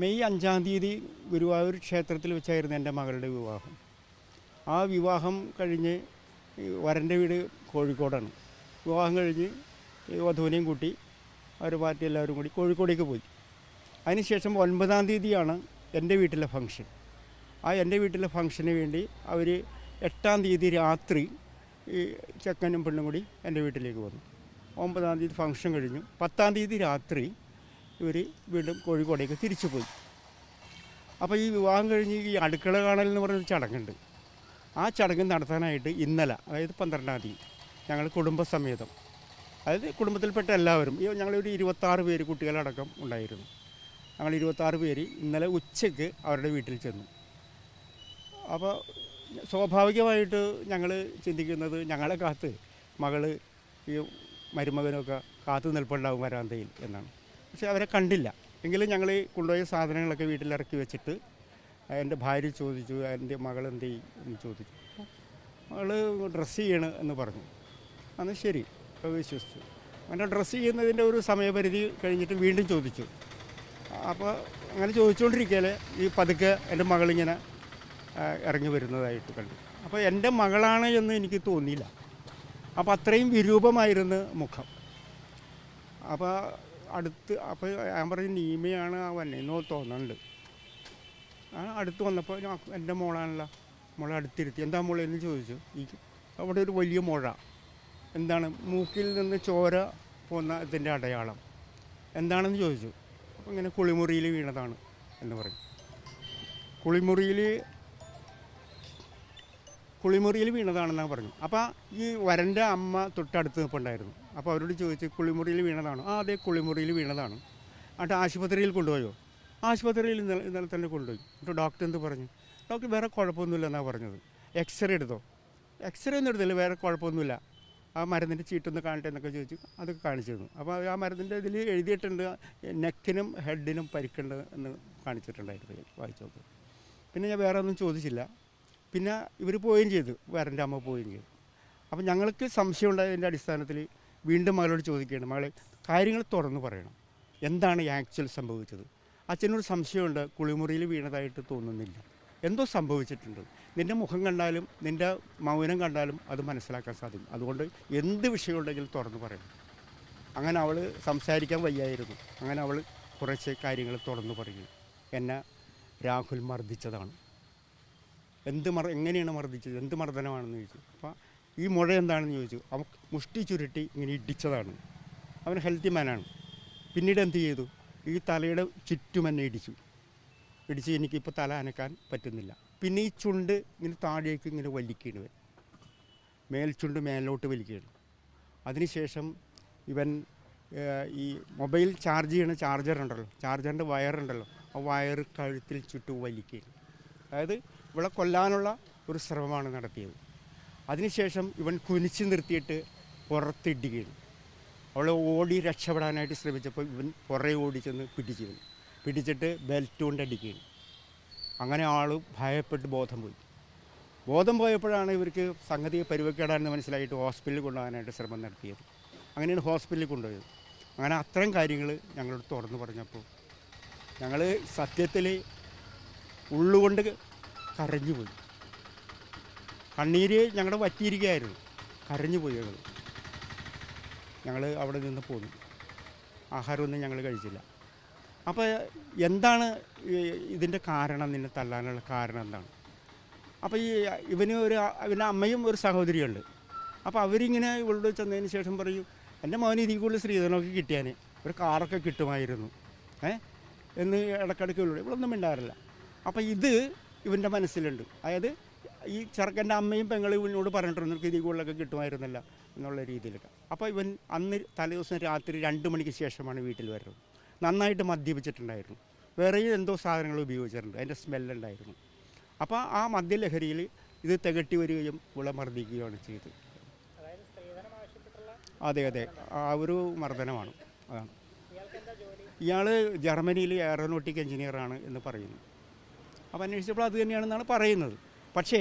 May അഞ്ചാം തീയതി ഗുരുവായൂർ ക്ഷേത്രത്തിൽ വെച്ചായിരുന്നു എന്റെ മകളുടെ വിവാഹം. ആ വിവാഹം കഴിഞ്ഞ് വരന്റെ വീട് കോഴിക്കോടാണ്. വിവാഹം കഴിഞ്ഞ് വധുവിനെയും കൂട്ടി അവർ പാർട്ടി എല്ലാവരും കൂടി കോഴിക്കോടേക്ക് പോയി. അതിനുശേഷം ഒൻപതാം തീയതിയാണ് എന്റെ വീട്ടിലെ ഫംഗ്ഷൻ. ആ എന്റെ വീട്ടിലെ ഫംഗ്ഷന് വേണ്ടി അവർ എട്ടാം തീയതി രാത്രി ഈ ചെക്കനും പെണ്ണും കൂടി എന്റെ വീട്ടിലേക്ക് വന്നു. ഒമ്പതാം തീയതി ഫംഗ്ഷൻ കഴിഞ്ഞു. പത്താം തീയതി രാത്രി ഇവർ വീണ്ടും കോഴിക്കോടേക്ക് തിരിച്ചു പോയി അപ്പോൾ ഈ വിവാഹം കഴിഞ്ഞ് ഈ അടുക്കള കാണൽ എന്ന് പറഞ്ഞൊരു ചടങ്ങുണ്ട്. ആ ചടങ്ങ് നടത്താനായിട്ട് ഇന്നലെ അതായത് പന്ത്രണ്ടാം തീയതി ഞങ്ങൾ കുടുംബസമേതം അതായത് കുടുംബത്തിൽപ്പെട്ട എല്ലാവരും ഈ ഞങ്ങളൊരു ഇരുപത്താറ് പേര് കുട്ടികളടക്കം ഉണ്ടായിരുന്നു. ഞങ്ങൾ ഇരുപത്താറ് പേര് ഇന്നലെ ഉച്ചയ്ക്ക് അവരുടെ വീട്ടിൽ ചെന്നു. അപ്പോൾ സ്വാഭാവികമായിട്ട് ഞങ്ങൾ ചിന്തിക്കുന്നത് ഞങ്ങളെ കാത്ത് മകൾ ഈ മരുമകനൊക്കെ കാത്തു നിൽപ്പുണ്ടാവും വരാന്തയിൽ എന്നാണ്. പക്ഷെ അവരെ കണ്ടില്ല. എങ്കിലും ഞങ്ങൾ കൊണ്ടുപോയ സാധനങ്ങളൊക്കെ വീട്ടിലിറക്കി വെച്ചിട്ട് എന്റെ ഭാര്യ ചോദിച്ചു എന്റെ മകൾ എന്ത് എന്ന് ചോദിച്ചു. മകൾ ഡ്രസ്സ് ചെയ്യണ് എന്ന് പറഞ്ഞു. അന്ന് ശരി വിശ്വസിച്ചു. അങ്ങനെ ഡ്രസ്സ് ചെയ്യുന്നതിന്റെ ഒരു സമയപരിധി കഴിഞ്ഞിട്ട് വീണ്ടും ചോദിച്ചു. അപ്പോൾ അങ്ങനെ ചോദിച്ചുകൊണ്ടിരിക്കലേ ഈ പതുക്കെ എന്റെ മകളിങ്ങനെ ഇറങ്ങി വരുന്നതായിട്ട് കണ്ടു. അപ്പോൾ എന്റെ മകളാണ് എന്ന് എനിക്ക് തോന്നിയില്ല. അപ്പോൾ അത്രയും വിരൂപമായിരുന്നു മുഖം. അപ്പോൾ അടുത്ത് അപ്പോൾ ഞാൻ പറഞ്ഞു നീമയാണ് ആ വന്നതെന്ന് തോന്നുന്നുണ്ട്. ആ അടുത്ത് വന്നപ്പോൾ ഞാൻ എന്റെ മോളാണല്ലോ. മോളെ അടുത്തിരുത്തി. എന്താ മോളെ? എന്ന് ചോദിച്ചു. ഈ അവിടെ ഒരു വലിയ മുഴ. എന്താണ്? മൂക്കിൽ നിന്ന് ചോര പോകുന്ന ഇതിന്റെ അടയാളം. എന്താണെന്ന് ചോദിച്ചു. അപ്പോൾ ഇങ്ങനെ കുളിമുറിയിൽ വീണതാണ് എന്ന് പറഞ്ഞു. കുളിമുറിയിൽ കുളിമുറിയിൽ വീണതാണെന്നാണ് പറഞ്ഞു. അപ്പോൾ ഈ വരന്റെ അമ്മ തൊട്ടടുത്ത് നിൽപ്പുണ്ടായിരുന്നു അപ്പോൾ അവരോട് ചോദിച്ചു കുളിമുറിയിൽ വീണതാണോ? ആ അതെ കുളിമുറിയിൽ വീണതാണ്. എന്നിട്ട് ആശുപത്രിയിൽ കൊണ്ടുപോയോ? ആശുപത്രിയിൽ ഇന്നലെ ഇന്നലെ തന്നെ കൊണ്ടുപോയി. എന്നിട്ട് ഡോക്ടർ എന്ത് പറഞ്ഞു? ഡോക്ടർ വേറെ കുഴപ്പമൊന്നുമില്ല എന്നാണ് പറഞ്ഞത്. എക്സ്റേ എടുത്തോ. എക്സ്റേ ഒന്നും എടുത്തില്ല വേറെ കുഴപ്പമൊന്നുമില്ല. ആ മരുന്നിന്റെ ചീട്ടൊന്ന് കാണട്ടെ എന്നൊക്കെ ചോദിച്ചു അതൊക്കെ കാണിച്ചു തന്നു. അപ്പോൾ ആ മരുന്നിന്റെ ഇതിൽ എഴുതിയിട്ടുണ്ട് നെക്കിനും ഹെഡിനും പരിക്കുണ്ട് എന്ന് കാണിച്ചിട്ടുണ്ടായിരുന്നു വായിച്ചു നോക്കും. പിന്നെ ഞാൻ വേറെ ഒന്നും ചോദിച്ചില്ല. പിന്നെ ഇവർ പോവുകയും ചെയ്തു വേറെ അമ്മ പോവുകയും ചെയ്തു. അപ്പം ഞങ്ങൾക്ക് സംശയം ഉണ്ടായതിന്റെ അടിസ്ഥാനത്തിൽ വീണ്ടും മകളോട് ചോദിക്കുകയാണ് മകളെ കാര്യങ്ങൾ തുറന്നു പറയണം. എന്താണ് ആക്ച്വൽ സംഭവിച്ചത്? അച്ഛനൊരു സംശയമുണ്ട് കുളിമുറിയിൽ വീണതായിട്ട് തോന്നുന്നില്ല. എന്തോ സംഭവിച്ചിട്ടുണ്ട്. നിന്റെ മുഖം കണ്ടാലും നിന്റെ മൗനം കണ്ടാലും അത് മനസ്സിലാക്കാൻ സാധിക്കും. അതുകൊണ്ട് എന്ത് വിഷയമുണ്ടെങ്കിലും തുറന്നു പറയണം. അങ്ങനെ അവൾ സംസാരിക്കാൻ വയ്യായിരുന്നു. അങ്ങനെ അവൾ കുറച്ച് കാര്യങ്ങൾ തുറന്നു പറയും എന്നെ രാഹുൽ മർദ്ദിച്ചതാണ്. എന്ത് മർ എങ്ങനെയാണ് മർദ്ദിച്ചത്? എന്ത് മർദ്ദനമാണെന്ന് ചോദിച്ചു. അപ്പോൾ ഈ മുഴ എന്താണെന്ന് ചോദിച്ചു. അവൻ മുഷ്ടി ചുരുട്ടി ഇങ്ങനെ ഇടിച്ചതാണ്. അവൻ ഹെൽത്തി മാനാണ് പിന്നീട് എന്ത് ചെയ്തു? ഈ തലയുടെ ചുറ്റും എന്നെ ഇടിച്ചു. ഇടിച്ച് എനിക്കിപ്പോൾ തല അനക്കാൻ പറ്റുന്നില്ല. പിന്നെ ഈ ചുണ്ട് ഇങ്ങനെ താഴേക്ക് ഇങ്ങനെ വലിക്കുകയാണ് ഇവൻ. മേൽചുണ്ട് മേലോട്ട് വലിക്കുകയാണ്. അതിനുശേഷം ഇവൻ ഈ മൊബൈൽ ചാർജ് ചെയ്യണ ചാർജർ ഉണ്ടല്ലോ ചാർജറിന്റെ വയറുണ്ടല്ലോ ആ വയർ കഴുത്തിൽ ചുറ്റും വലിക്കുകയാണ്. അതായത് ഇവിടെ കൊല്ലാനുള്ള ഒരു ശ്രമമാണ് നടത്തിയത്. അതിനുശേഷം ഇവൻ കുനിച്ച് നിർത്തിയിട്ട് പുറത്തിടുകയാണ് അവളെ ഓടി രക്ഷപ്പെടാനായിട്ട് ശ്രമിച്ചപ്പോൾ ഇവൻ പുറകെ ഓടി ചെന്ന് പിടിച്ചിരുന്നു. പിടിച്ചിട്ട് ബെൽറ്റ് കൊണ്ട് അടിക്കുകയാണ് അങ്ങനെ ആൾ ഭയപ്പെട്ട് ബോധം പോയി. ബോധം പോയപ്പോഴാണ് ഇവർക്ക് സംഗതി പരിവക്കേടാണെന്ന് മനസ്സിലായിട്ട് ഹോസ്പിറ്റലിൽ കൊണ്ടുപോകാനായിട്ട് ശ്രമം നടത്തിയത്. അങ്ങനെയാണ് ഹോസ്പിറ്റലിൽ കൊണ്ടുപോയത്. അങ്ങനെ അത്തരം കാര്യങ്ങൾ ഞങ്ങളോട് തുറന്നു പറഞ്ഞപ്പോൾ ഞങ്ങൾ സത്യത്തിൽ ഉള്ളുകൊണ്ട് കരഞ്ഞുപോയി. കണ്ണീര് ഞങ്ങളുടെ വറ്റിയിരിക്കുകയായിരുന്നു കരഞ്ഞു പോയി ഞങ്ങൾ ഞങ്ങൾ അവിടെ നിന്ന് പോന്നു. ആഹാരമൊന്നും ഞങ്ങൾ കഴിച്ചില്ല. അപ്പോൾ എന്താണ് ഇതിന്റെ കാരണം നിന്നെ തല്ലാനുള്ള കാരണം എന്താണ്? അപ്പോൾ ഈ ഇവന് ഒരു ഇവന്റെ അമ്മയും ഒരു സഹോദരിയുണ്ട്. അപ്പോൾ അവരിങ്ങനെ ഇവളോട് ചെന്നതിന് ശേഷം പറയും എന്റെ മോന് ഇതിൽ കൂടുതൽ സ്ത്രീധനമൊക്കെ കിട്ടിയാൽ ഒരു കാറൊക്കെ കിട്ടുമായിരുന്നു. ഏ? എന്ന് ഇടയ്ക്കിടയ്ക്ക് ഇവളോട് ഇവളൊന്നും മിണ്ടാറില്ല. അപ്പോൾ ഇത് ഇവന്റെ മനസ്സിലുണ്ട്. അതായത് ഈ ചെറുക്കന്റെ അമ്മയും പെങ്ങളും ഇവനോട് പറഞ്ഞിട്ടുണ്ട് നിനക്ക് ഇതിൽ കൂടുതലൊക്കെ കിട്ടുമായിരുന്നില്ല എന്നുള്ള രീതിയിലൊക്കെ. അപ്പോൾ ഇവൻ അന്ന് തലേദിവസം രാത്രി രണ്ട് മണിക്ക് ശേഷമാണ് വീട്ടിൽ വരുന്നത്. നന്നായിട്ട് മദ്യപിച്ചിട്ടുണ്ടായിരുന്നു. വേറെ എന്തോ സാധനങ്ങൾ ഉപയോഗിച്ചിട്ടുണ്ട് അതിന്റെ സ്മെല്ലുണ്ടായിരുന്നു. അപ്പോൾ ആ മദ്യലഹരിയിൽ ഇത് തികട്ടി വരികയും ഇവളെ മർദ്ദിക്കുകയാണ് ചെയ്തത്. അതെ അതെ. ആ ഒരു മർദ്ദനമാണ്. അതാണ്. ഇയാൾ ജർമ്മനിയിൽ എയറോനോട്ടിക് എഞ്ചിനീയറാണ് എന്ന് പറയുന്നു. അപ്പോൾ അന്വേഷിച്ചപ്പോൾ അത് തന്നെയാണെന്നാണ് പറയുന്നത്. പക്ഷേ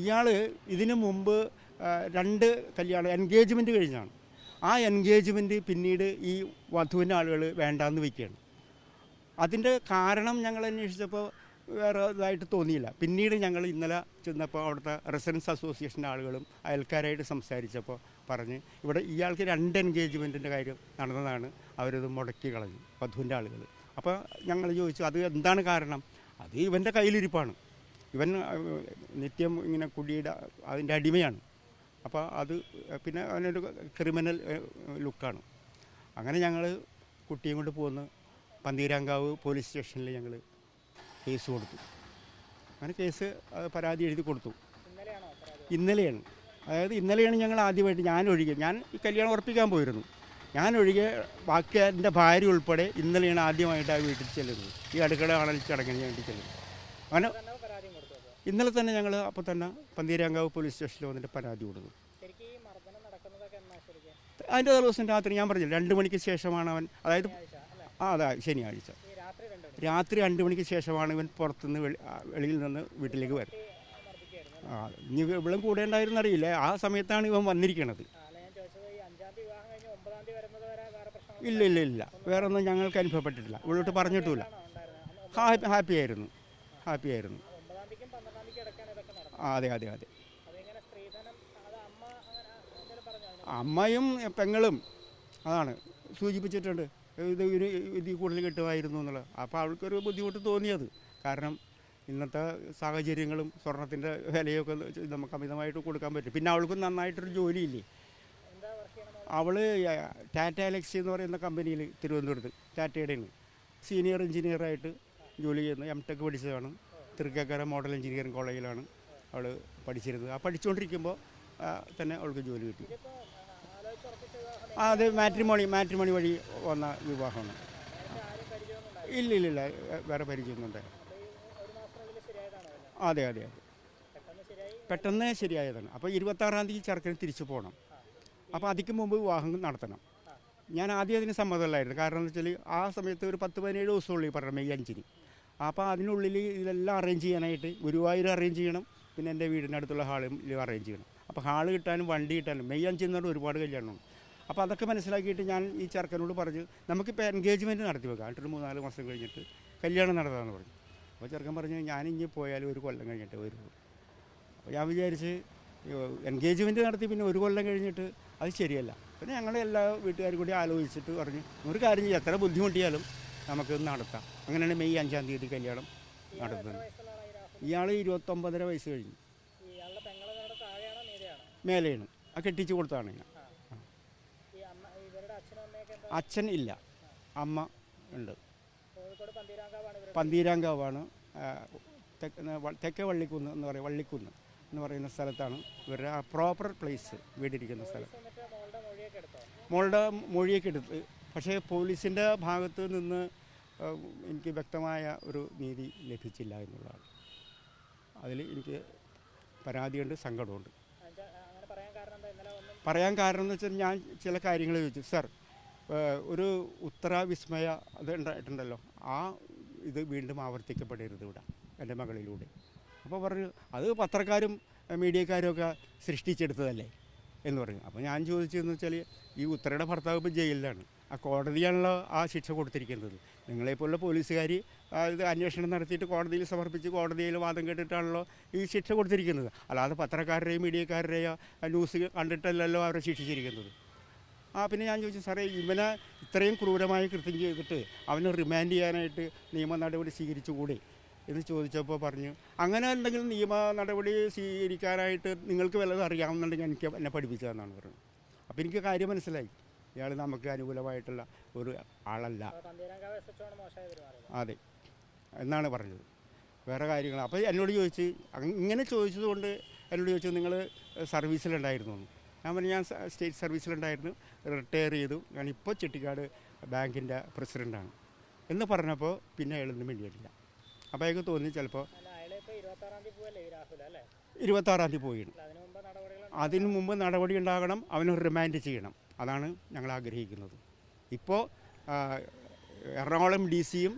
ഇയാൾ ഇതിനു മുമ്പ് രണ്ട് കല്യാണം എൻഗേജ്മെന്റ് കഴിഞ്ഞാണ്. ആ എൻഗേജ്മെന്റ് പിന്നീട് ഈ വധുവിന്റെ ആളുകൾ വേണ്ടാന്ന് വയ്ക്കുകയാണ് അതിന്റെ കാരണം ഞങ്ങൾ അന്വേഷിച്ചപ്പോൾ വേറെ ഇതായിട്ട് തോന്നിയില്ല. പിന്നീട് ഞങ്ങൾ ഇന്നലെ ചെന്നപ്പോൾ അവിടുത്തെ റെസിഡൻസ് അസോസിയേഷന്റെ ആളുകളും അയൽക്കാരായിട്ട് സംസാരിച്ചപ്പോൾ പറഞ്ഞ് ഇവിടെ ഇയാൾക്ക് രണ്ട് എൻഗേജ്മെന്റിന്റെ കാര്യം നടന്നതാണ്. അവരത് മുടക്കി കളഞ്ഞു വധുവിന്റെ ആളുകൾ അപ്പോൾ ഞങ്ങൾ ചോദിച്ചു അത് എന്താണ് കാരണം? അത് ഇവന്റെ കയ്യിലിരിപ്പാണ്. ഇവൻ നിത്യം ഇങ്ങനെ കുടിയുടെ അതിന്റെ അടിമയാണ്. അപ്പോൾ അത് പിന്നെ അവനൊരു ക്രിമിനൽ ലുക്കാണ്. അങ്ങനെ ഞങ്ങൾ കുട്ടിയും കൊണ്ട് പോന്ന് പന്തീരാങ്കാവ് പോലീസ് സ്റ്റേഷനിൽ ഞങ്ങൾ കേസ് കൊടുത്തു. അങ്ങനെ കേസ് പരാതി എഴുതി കൊടുത്തു. ഇന്നലെയാണ്. അതായത് ഇന്നലെയാണ് ഞങ്ങൾ ആദ്യമായിട്ട് ഞാൻ ഒഴികെ ഞാൻ ഈ കല്യാണം ഉറപ്പിക്കാൻ പോയിരുന്നു. ഞാൻ ഒഴികെ ബാക്കി എന്റെ ഭാര്യ ഉൾപ്പെടെ ഇന്നലെയാണ് ആദ്യമായിട്ട് ആ വീട്ടിൽ ചെല്ലുന്നത്. ഈ അടുക്കള കാണൽ ചടങ്ങിന് വേണ്ടി ചെല്ലുന്നത്. അങ്ങനെ തന്നെ പരാതിയും കൊടുത്തു അപ്പോൾ ഇന്നലെ തന്നെ ഞങ്ങൾ അപ്പോൾ തന്നെ പന്തീരാങ്കാവ് പോലീസ് സ്റ്റേഷനിൽ വന്നിട്ട് പരാതി കൊടുത്തു. അതിന്റെ ദിവസം രാത്രി ഞാൻ പറഞ്ഞില്ല രണ്ട് മണിക്ക് ശേഷമാണ് അവൻ അതായത് ആ അതാ ശനിയാഴ്ച. രാത്രി രണ്ട് മണിക്ക് ശേഷമാണ് ഇവൻ പുറത്തുനിന്ന് വെളിയിൽ നിന്ന് വീട്ടിലേക്ക് വരും ആ ഇനി ഇവളും കൂടെ ഉണ്ടായിരുന്നറിയില്ല ആ സമയത്താണ് ഇവൻ വന്നിരിക്കണത്. ഇല്ല ഇല്ല ഇല്ല. വേറെ ഒന്നും ഞങ്ങൾക്ക് അനുഭവപ്പെട്ടിട്ടില്ല. ഇവളോട്ട് പറഞ്ഞിട്ടുമില്ല. ഹാപ്പി ആയിരുന്നു ഹാപ്പി ആയിരുന്നു അതെ അതെ അതെ. അമ്മയും പെങ്ങളും അതാണ് സൂചിപ്പിച്ചിട്ടുണ്ട്. ഇത് ഇതിൽ കൂടുതൽ കിട്ടുമായിരുന്നു എന്നുള്ളത്. അപ്പോൾ അവൾക്കൊരു ബുദ്ധിമുട്ട് തോന്നിയത്. കാരണം ഇന്നത്തെ സാഹചര്യങ്ങളും സ്വർണത്തിന്റെ വിലയൊക്കെ നമുക്ക് അമിതമായിട്ട് കൊടുക്കാൻ പറ്റും. പിന്നെ അവൾക്കും നന്നായിട്ടൊരു ജോലിയില്ലേ? അവൾ ടാറ്റ അലക്സി എന്ന് പറയുന്ന കമ്പനിയിൽ തിരുവനന്തപുരത്ത് ടാറ്റയുടെയാണ് സീനിയർ എഞ്ചിനീയറായിട്ട് ജോലി ചെയ്യുന്നു എം ടെക് പഠിച്ചതാണ്. തൃക്കക്കര മോഡൽ എഞ്ചിനീയറിംഗ് കോളേജിലാണ് അവൾ പഠിച്ചിരുന്നത്. ആ പഠിച്ചുകൊണ്ടിരിക്കുമ്പോൾ തന്നെ അവൾക്ക് ജോലി കിട്ടി. ആ അത് മാട്രിമോണി മാട്രിമോണി വഴി വന്ന വിവാഹമാണ്. ഇല്ല ഇല്ല ഇല്ല വേറെ പരിചയമൊന്നുണ്ട് അതെ അതെ അതെ. പെട്ടെന്ന് ശരിയായി പെട്ടെന്ന് ശരിയായതാണ്. അപ്പോൾ ഇരുപത്താറാം തീയതി ചെറുക്കന് തിരിച്ചു പോകണം. അപ്പോൾ അതിക്ക് മുമ്പ് വിവാഹം നടത്തണം. ഞാൻ ആദ്യം അതിന് സമ്മതമല്ലായിരുന്നു. കാരണം എന്ന് വെച്ചാൽ ആ സമയത്ത് ഒരു പത്ത് പതിനേഴ് ദിവസമുള്ളൂ ഈ പറഞ്ഞ മെയ് അഞ്ചിന്. അപ്പോൾ അതിനുള്ളിൽ ഇതെല്ലാം അറേഞ്ച് ചെയ്യാനായിട്ട് ഗുരുവായൂർ അറേഞ്ച് ചെയ്യണം. പിന്നെ എന്റെ വീടിനടുത്തുള്ള ഹാളിൽ അറേഞ്ച് ചെയ്യണം. അപ്പോൾ ഹാൾ കിട്ടാനും വണ്ടി കിട്ടാനും മെയ് അഞ്ചിന് പറഞ്ഞാൽ ഒരുപാട് കല്യാണമാണ് അപ്പോൾ അതൊക്കെ മനസ്സിലാക്കിയിട്ട് ഞാൻ ഈ ചെറുക്കനോട് പറഞ്ഞു നമുക്കിപ്പോൾ എൻഗേജ്മെന്റ് നടത്തി വെക്കാം. എന്നിട്ട് മൂന്നാൽ മാസം കഴിഞ്ഞിട്ട് കല്യാണം നടത്താമെന്ന് പറഞ്ഞു. അപ്പോൾ ചെറുക്കൻ പറഞ്ഞു ഞാൻ ഇനി പോയാലും ഒരു കൊല്ലം കഴിഞ്ഞിട്ട് വരുള്ളൂ അപ്പോൾ ഞാൻ വിചാരിച്ച് എൻഗേജ്മെന്റ് നടത്തി പിന്നെ ഒരു കൊല്ലം കഴിഞ്ഞിട്ട് അത് ശരിയല്ല. പിന്നെ ഞങ്ങൾ എല്ലാ വീട്ടുകാരും കൂടി ആലോചിച്ചിട്ട് പറഞ്ഞു ഒരു കാര്യം എത്ര ബുദ്ധിമുട്ടിയാലും നമുക്ക് നടത്താം. അങ്ങനെയാണ് മെയ് അഞ്ചാം തീയതി കല്യാണം നടത്തുന്നത് ഇയാൾ ഇരുപത്തൊമ്പതര വയസ്സ് കഴിഞ്ഞു. മേലെയാണ്. ആ കെട്ടിച്ച് കൊടുത്താണ് ഞാൻ അച്ഛൻ ഇല്ല. അമ്മ ഉണ്ട്. പന്തീരാങ്കാവാണ് തെക്ക് വള്ളിക്കുന്ന് എന്ന് പറയും. വള്ളിക്കുന്ന് എന്ന് പറയുന്ന സ്ഥലത്താണ് ഇവരുടെ ആ പ്രോപ്പർ പ്ലേസ് വീടിരിക്കുന്ന സ്ഥലം. മോളുടെ മൊഴിയൊക്കെ എടുത്തോ. പക്ഷേ പോലീസിന്റെ ഭാഗത്ത് നിന്ന് എനിക്ക് വ്യക്തമായ ഒരു നീതി ലഭിച്ചില്ല എന്നുള്ളതാണ്. അതിൽ എനിക്ക് പരാതിയുണ്ട് സങ്കടമുണ്ട്. പറയാൻ കാരണം എന്ന് വെച്ചാൽ ഞാൻ ചില കാര്യങ്ങൾ ചോദിച്ചു. സർ ഒരു ഉത്തര വിസ്മയ അത് ഉണ്ടായിട്ടുണ്ടല്ലോ ആ ഇത് വീണ്ടും ആവർത്തിക്കപ്പെടരുത് ഇവിടെ എന്റെ മകളിലൂടെ. അപ്പോൾ പറഞ്ഞു അത് പത്രക്കാരും മീഡിയക്കാരും ഒക്കെ സൃഷ്ടിച്ചെടുത്തതല്ലേ? എന്ന് പറഞ്ഞു. അപ്പോൾ ഞാൻ ചോദിച്ചതെന്ന് വെച്ചാൽ ഈ ഉത്തരയുടെ ഭർത്താവ് ഇപ്പോൾ ജയിലിലാണ്. ആ കോടതിയാണല്ലോ ആ ശിക്ഷ കൊടുത്തിരിക്കുന്നത്. നിങ്ങളെപ്പോലുള്ള പോലീസുകാർ ഇത് അന്വേഷണം നടത്തിയിട്ട് കോടതിയിൽ സമർപ്പിച്ച് കോടതിയിൽ വാദം കേട്ടിട്ടാണല്ലോ ഈ ശിക്ഷ കൊടുത്തിരിക്കുന്നത്. അല്ലാതെ പത്രക്കാരുടെയും മീഡിയക്കാരുടെയോ ന്യൂസ് കണ്ടിട്ടല്ലല്ലോ അവരെ ശിക്ഷിച്ചിരിക്കുന്നത്. ആ പിന്നെ ഞാൻ ചോദിച്ചു സാറേ ഇവനെ ഇത്രയും ക്രൂരമായി കൃത്യം ചെയ്തിട്ട് അവനെ റിമാൻഡ് ചെയ്യാനായിട്ട് നിയമ നടപടി സ്വീകരിച്ചുകൂടെ? എന്ന് ചോദിച്ചപ്പോൾ പറഞ്ഞു അങ്ങനെ എന്തെങ്കിലും നിയമ നടപടി സ്വീകരിക്കാനായിട്ട് നിങ്ങൾക്ക് വല്ലതും അറിയാവുന്നുണ്ടെങ്കിൽ എനിക്ക് എന്നെ പഠിപ്പിച്ചതെന്നാണ് പറഞ്ഞത്. അപ്പോൾ എനിക്ക് കാര്യം മനസ്സിലായി. ഇയാൾ നമുക്ക് അനുകൂലമായിട്ടുള്ള ഒരു ആളല്ല. അതെ. എന്നാണ് പറഞ്ഞത്. വേറെ കാര്യങ്ങൾ അപ്പോൾ എന്നോട് ചോദിച്ച് ഇങ്ങനെ ചോദിച്ചതുകൊണ്ട് എന്നോട് ചോദിച്ചു നിങ്ങൾ സർവീസിലുണ്ടായിരുന്നു. ഞാൻ പറഞ്ഞു ഞാൻ സ്റ്റേറ്റ് സർവീസിലുണ്ടായിരുന്നു. റിട്ടയർ ചെയ്തു. ഞാൻ ഇപ്പോൾ ചെട്ടിക്കാട് ബാങ്കിന്റെ പ്രസിഡന്റാണ് എന്ന് പറഞ്ഞപ്പോൾ പിന്നെ അയാളൊന്നും വേണ്ടിയിട്ടില്ല അപ്പോൾ അയാൾക്ക് തോന്നി ചിലപ്പോൾ ഇരുപത്താറാം തീയതി പോയി അതിന് മുമ്പ് നടപടി ഉണ്ടാകണം അവനെ റിമാൻഡ് ചെയ്യണം. അതാണ് ഞങ്ങൾ ആഗ്രഹിക്കുന്നത്. ഇപ്പോൾ എറണാകുളം ഡി സിയും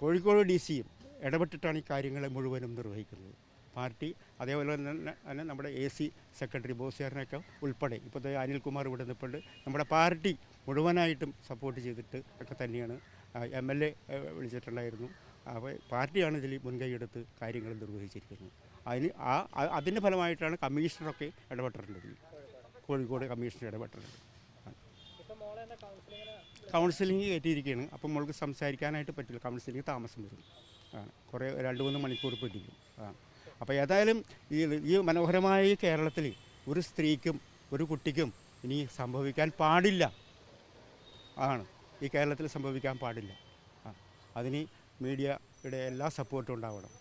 കോഴിക്കോട് ഡി സിയും ഇടപെട്ടിട്ടാണ് ഈ കാര്യങ്ങളെ മുഴുവനും നിർവഹിക്കുന്നത്. പാർട്ടി അതേപോലെ തന്നെ തന്നെ നമ്മുടെ എ സി സെക്രട്ടറി ബോസിയാറിനൊക്കെ ഉൾപ്പെടെ ഇപ്പോഴത്തെ അനിൽകുമാർ ഇവിടെ നിൽപ്പുണ്ട് നമ്മുടെ പാർട്ടി മുഴുവനായിട്ടും സപ്പോർട്ട് ചെയ്തിട്ട് ഒക്കെ തന്നെയാണ് എം എൽ എ വിളിച്ചിട്ടുണ്ടായിരുന്നു. അപ്പോൾ പാർട്ടിയാണ് ഇതിൽ മുൻകൈയെടുത്ത് കാര്യങ്ങൾ നിർവഹിച്ചിരിക്കുന്നത്. അതിന് ആ അതിന്റെ ഫലമായിട്ടാണ് കമ്മീഷണറൊക്കെ ഇടപെട്ടിട്ടുണ്ട് കോഴിക്കോട് കമ്മീഷണർ ഇടപെട്ടിട്ടുണ്ട് കൗൺസിലിംഗ് കയറ്റിയിരിക്കുകയാണ് അപ്പോൾ മോൾക്ക് സംസാരിക്കാനായിട്ട് പറ്റില്ല. കൗൺസിലിംഗ് താമസം വരും. ആണ് കുറേ രണ്ട് മൂന്ന് മണിക്കൂർ പിടിക്കും. ആ അപ്പോൾ ഏതായാലും ഈ ഈ മനോഹരമായ ഈ കേരളത്തിൽ ഒരു സ്ത്രീക്കും ഒരു കുട്ടിക്കും ഇനി സംഭവിക്കാൻ പാടില്ല. ആണ്. ഈ കേരളത്തിൽ സംഭവിക്കാൻ പാടില്ല. ആ അതിന് മീഡിയയുടെ എല്ലാ സപ്പോർട്ടും ഉണ്ടാവണം.